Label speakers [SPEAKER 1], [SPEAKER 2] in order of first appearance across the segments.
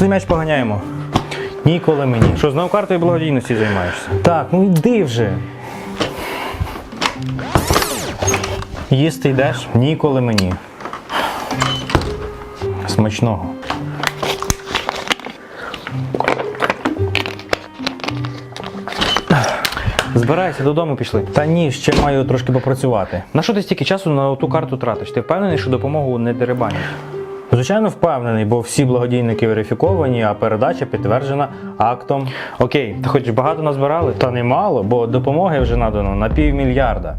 [SPEAKER 1] Пішли м'яч поганяємо. Ніколи мені. Що, знову картою благодійності займаєшся? Так, ну йди вже. Їсти йдеш? Ніколи мені. Смачного. Збирайся додому пішли. Та ні, ще маю трошки попрацювати. На що ти стільки часу на ту карту тратиш? Ти впевнений, що допомогу не деребанять? Звичайно, впевнений, бо всі благодійники верифіковані, а передача підтверджена актом. Окей, та хоч багато назбирали? Та немало, бо допомоги вже надано на півмільярда.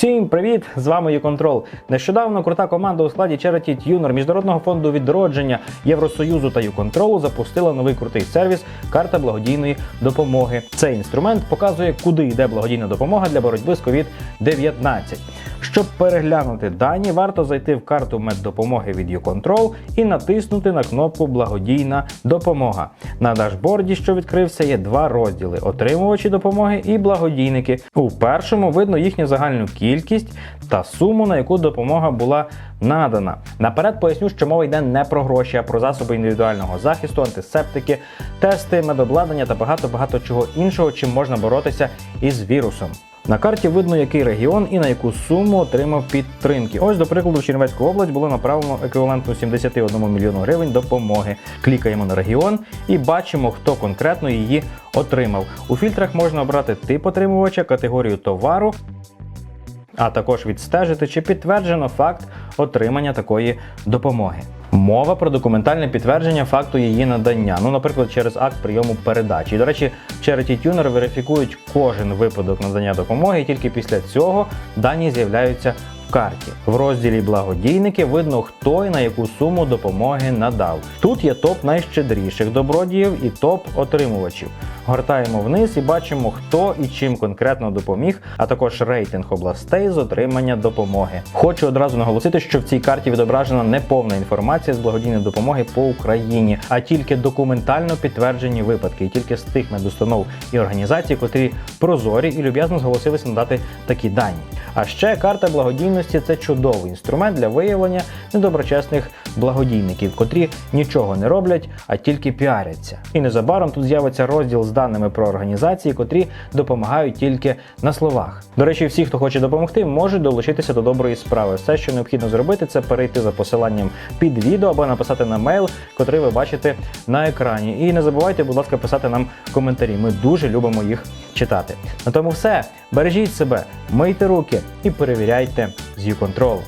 [SPEAKER 1] Всім привіт! З вами ЮКонтрол. Нещодавно крута команда у складі Charity Tuner Міжнародного фонду відродження Євросоюзу та ЮКонтролу запустила новий крутий сервіс Карта благодійної допомоги. Цей інструмент показує, куди йде благодійна допомога для боротьби з COVID-19. Щоб переглянути дані, варто зайти в карту меддопомоги від ЮКонтрол і натиснути на кнопку Благодійна допомога. На дашборді, що відкрився, є два розділи: отримувачі допомоги і благодійники. У першому видно їхню загальну кількість та суму, на яку допомога була надана. Наперед поясню, що мова йде не про гроші, а про засоби індивідуального захисту, антисептики, тести, медобладнання та багато багато чого іншого, чим можна боротися із вірусом. На карті видно, який регіон і на яку суму отримав підтримки. Ось, до прикладу, в Чернівецьку область було направлено еквівалентно 71 мільйону гривень допомоги. Клікаємо на регіон і бачимо, хто конкретно її отримав. У фільтрах можна обрати тип отримувача, категорію товару, а також відстежити, чи підтверджено факт отримання такої допомоги. Мова про документальне підтвердження факту її надання, ну, наприклад, через акт прийому передачі. І, до речі, Charity Tuner верифікують кожен випадок надання допомоги, і тільки після цього дані з'являються карті. В розділі благодійники видно, хто і на яку суму допомоги надав. Тут є топ найщедріших добродіїв і топ отримувачів. Гортаємо вниз і бачимо, хто і чим конкретно допоміг, а також рейтинг областей з отримання допомоги. Хочу одразу наголосити, що в цій карті відображена не повна інформація з благодійної допомоги по Україні, а тільки документально підтверджені випадки, і тільки з тих медустанов і організацій, котрі прозорі і люб'язно зголосилися надати такі дані. А ще карта благодійності це чудовий інструмент для виявлення недоброчесних благодійників, котрі нічого не роблять, а тільки піаряться. І незабаром тут з'явиться розділ з даними про організації, котрі допомагають тільки на словах. До речі, всі, хто хоче допомогти, можуть долучитися до доброї справи. Все, що необхідно зробити, це перейти за посиланням під відео або написати на мейл, котрий ви бачите на екрані. І не забувайте, будь ласка, писати нам коментарі. Ми дуже любимо їх читати. На тому все. Бережіть себе, мийте руки і перевіряйте з U-Control.